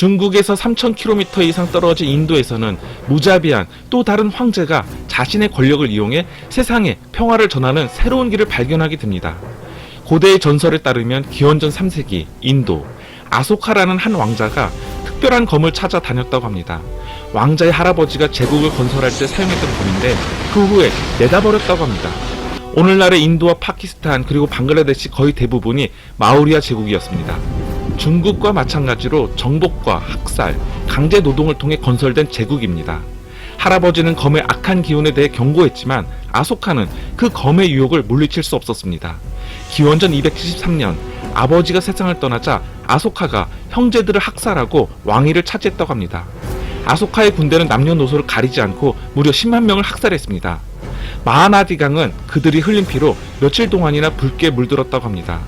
중국에서 3,000km 이상 떨어진 인도에서는 무자비한 또 다른 황제가 자신의 권력을 이용해 세상에 평화를 전하는 새로운 길을 발견하게 됩니다. 고대의 전설에 따르면 기원전 3세기 인도 아소카라는 한 왕자가 특별한 검을 찾아 다녔다고 합니다. 왕자의 할아버지가 제국을 건설할 때 사용했던 검인데 그 후에 내다버렸다고 합니다. 오늘날의 인도와 파키스탄 그리고 방글라데시 거의 대부분이 마우리아 제국이었습니다. 중국과 마찬가지로 정복과 학살, 강제 노동을 통해 건설된 제국입니다. 할아버지는 검의 악한 기운에 대해 경고했지만 아소카는 그 검의 유혹을 물리칠 수 없었습니다. 기원전 273년 아버지가 세상을 떠나자 아소카가 형제들을 학살하고 왕위를 차지했다고 합니다. 아소카의 군대는 남녀노소를 가리지 않고 무려 10만 명을 학살했습니다. 마하나디강은 그들이 흘린 피로 며칠 동안이나 붉게 물들었다고 합니다.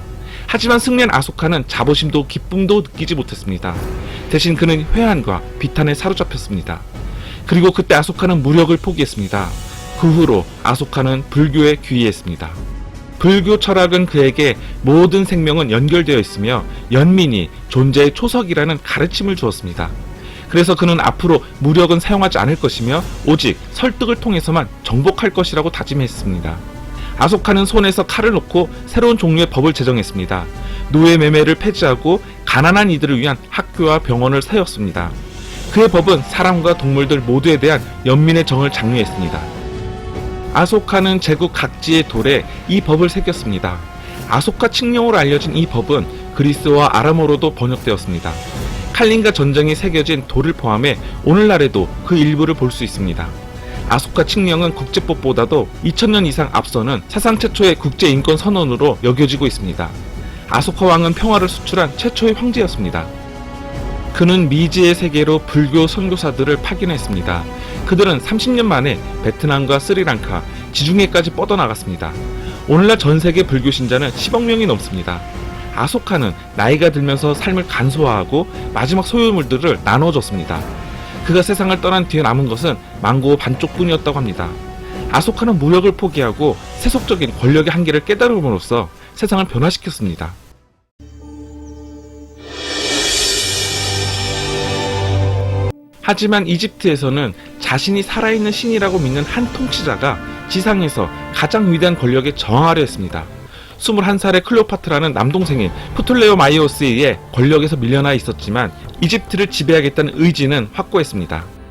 하지만 승리한 아소카는 자부심도 기쁨도 느끼지 못했습니다. 대신 그는 회한과 비탄에 사로잡혔습니다. 그리고 그때 아소카는 무력을 포기했습니다. 그 후로 아소카는 불교에 귀의했습니다. 불교 철학은 그에게 모든 생명은 연결되어 있으며 연민이 존재의 초석이라는 가르침을 주었습니다. 그래서 그는 앞으로 무력은 사용하지 않을 것이며 오직 설득을 통해서만 정복할 것이라고 다짐했습니다. 아소카는 손에서 칼을 놓고 새로운 종류의 법을 제정했습니다. 노예 매매를 폐지하고 가난한 이들을 위한 학교와 병원을 세웠습니다. 그의 법은 사람과 동물들 모두에 대한 연민의 정을 장려했습니다. 아소카는 제국 각지의 돌에 이 법을 새겼습니다. 아소카 칙령으로 알려진 이 법은 그리스와 아람어로도 번역되었습니다. 칼린과 전쟁이 새겨진 돌을 포함해 오늘날에도 그 일부를 볼 수 있습니다. 아소카 칙령은 국제법보다도 2000년 이상 앞서는 사상 최초의 국제인권 선언으로 여겨지고 있습니다. 아소카 왕은 평화를 수출한 최초의 황제였습니다. 그는 미지의 세계로 불교 선교사들을 파견했습니다. 그들은 30년 만에 베트남과 스리랑카, 지중해까지 뻗어나갔습니다. 오늘날 전 세계 불교 신자는 10억 명이 넘습니다. 아소카는 나이가 들면서 삶을 간소화하고 마지막 소유물들을 나눠줬습니다. 그가 세상을 떠난 뒤에 남은 것은 망고 반쪽뿐이었다고 합니다. 아소카는 무력을 포기하고 세속적인 권력의 한계를 깨달음으로써 세상을 변화시켰습니다. 하지만 이집트에서는 자신이 살아있는 신이라고 믿는 한 통치자가 지상에서 가장 위대한 권력에 저항하려 했습니다. 21살의 클레오파트라는 남동생인 프톨레오 마이오스에 의해 권력에서 밀려나 있었지만 이집트를 지배하겠다는 의지는 확고했습니다.